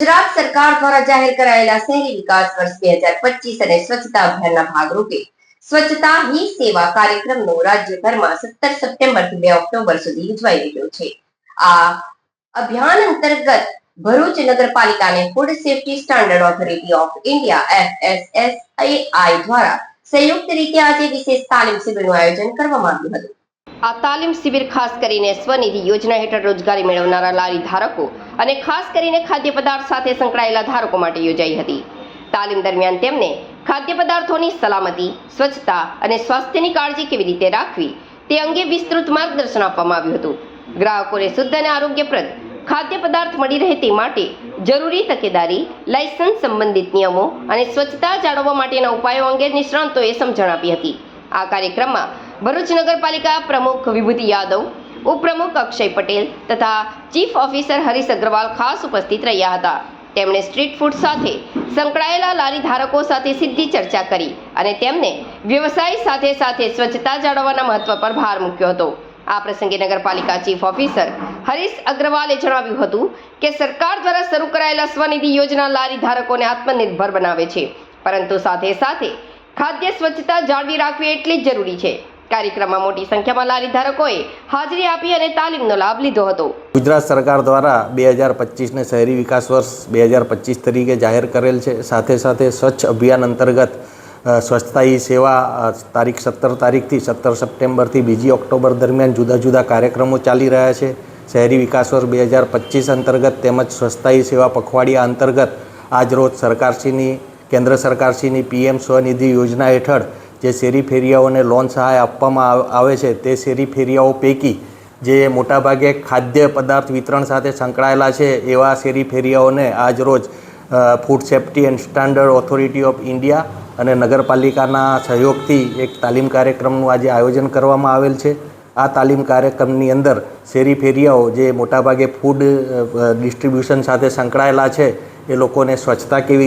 ગુજરાત સરકાર દ્વારા જાહેર કરાયેલા શહેરી વિકાસ વર્ષ બે હજાર પચીસ અને સ્વચ્છતા અભિયાનના ભાગરૂપે સ્વચ્છતા હી સેવા કાર્યક્રમનો રાજ્યભરમાં સત્તર સપ્ટેમ્બરથી બે ઓક્ટોબર સુધી ઉજવાઈ રહ્યો છે. આ અભિયાન અંતર્ગત ભરૂચ નગરપાલિકાને food safety standard authority of India, FSSAI, દ્વારા સંયુક્ત રીતે આજે વિશેષ તાલીમ શિબિરનું આયોજન કરવામાં આવ્યું હતું. આ તાલીમ શિબિર ખાસ કરીને સ્વનિધિ યોજના હેઠળ રોજગારી મેળવનારા લારી ધારકો અને ખાસ કરીને ખાદ્ય પદાર્થ સાથે સંકળાયેલા ધારકો માટે યોજાઈ હતી. તાલીમ દરમિયાન તેમને ખાદ્ય પદાર્થોની સલામતી, સ્વચ્છતા અને સ્વાસ્થ્યની કાળજી કેવી રીતે રાખવી તે અંગે વિસ્તૃત માર્ગદર્શન આપવામાં આવ્યું હતું. ગ્રાહકોને શુદ્ધ અને આરોગ્યપ્રદ ખાદ્ય પદાર્થ મળી રહે તે માટે જરૂરી તકેદારી, લાયસન્સ સંબંધિત નિયમો અને સ્વચ્છતા જાળવવા માટેના ઉપાયો અંગે નિષ્ણાંતોએ સમજણ આપી હતી. આ કાર્યક્રમમાં ભરૂચ નગરપાલિકા પ્રમુખ વિભૂતિ યાદવ, ઉપપ્રમુખ અક્ષય પટેલ તથા ચીફ ઓફિસર હરીશ અગ્રવાલ ખાસ ઉપસ્થિત રહ્યા હતા. તેમણે સ્ટ્રીટ ફૂડ સાથે સંકળાયેલા લારી ધારકો સાથે સીધી ચર્ચા કરી અને તેમને વ્યવસાય સાથે સાથે સ્વચ્છતા જાળવવાના મહત્વ પર ભાર મૂક્યો હતો. આ પ્રસંગે નગરપાલિકા ચીફ ઓફિસર હરીશ અગ્રવાલે જણાવ્યું હતું કે સરકાર દ્વારા શરૂ કરાયેલા સ્વનિધિ યોજના લારી ધારકોને આત્મનિર્ભર બનાવે છે. પરંતુ સાથે સાથે ખાદ્ય સ્વચ્છતા જાળવી રાખવી એટલી જ જરૂરી છે. કાર્યક્રમમાં મોટી સંખ્યામાં લારી ધારકોએ હાજરી આપી અને તાલીમનો લાભ લીધો હતો. ગુજરાત સરકાર દ્વારા બે હજાર પચીસને શહેરી વિકાસ વર્ષ બે હજાર પચીસ તરીકે જાહેર કરેલ છે. સાથે સાથે સ્વચ્છ અભિયાન અંતર્ગત સ્વચ્છતા હી સેવા તારીખ સત્તર તારીખથી સત્તર સપ્ટેમ્બરથી બીજી ઓક્ટોબર દરમિયાન જુદા જુદા કાર્યક્રમો ચાલી રહ્યા છે. શહેરી વિકાસ વર્ષ બે હજાર પચીસ અંતર્ગત તેમજ સ્વચ્છતા હી સેવા પખવાડિયા અંતર્ગત આજરોજ સરકારશ્રીની કેન્દ્ર સરકારશ્રીની પીએમ સ્વનિધિ યોજના હેઠળ જે શેરી ફેરિયાઓને લોન સહાય આપવામાં આવે છે, તે શેરી ફેરિયાઓ પૈકી જે મોટાભાગે ખાદ્ય પદાર્થ વિતરણ સાથે સંકળાયેલા છે, એવા શેરી ફેરિયાઓને આજ રોજ food safety and standard authority of India અને નગરપાલિકાના સહયોગથી એક તાલીમ કાર્યક્રમનું આજે આયોજન કરવામાં આવેલ છે. આ તાલીમ કાર્યક્રમની અંદર શેરી ફેરિયાઓ જે મોટાભાગે ફૂડ ડિસ્ટ્રીબ્યુશન સાથે સંકળાયેલા છે, એ લોકોને સ્વચ્છતા કેવી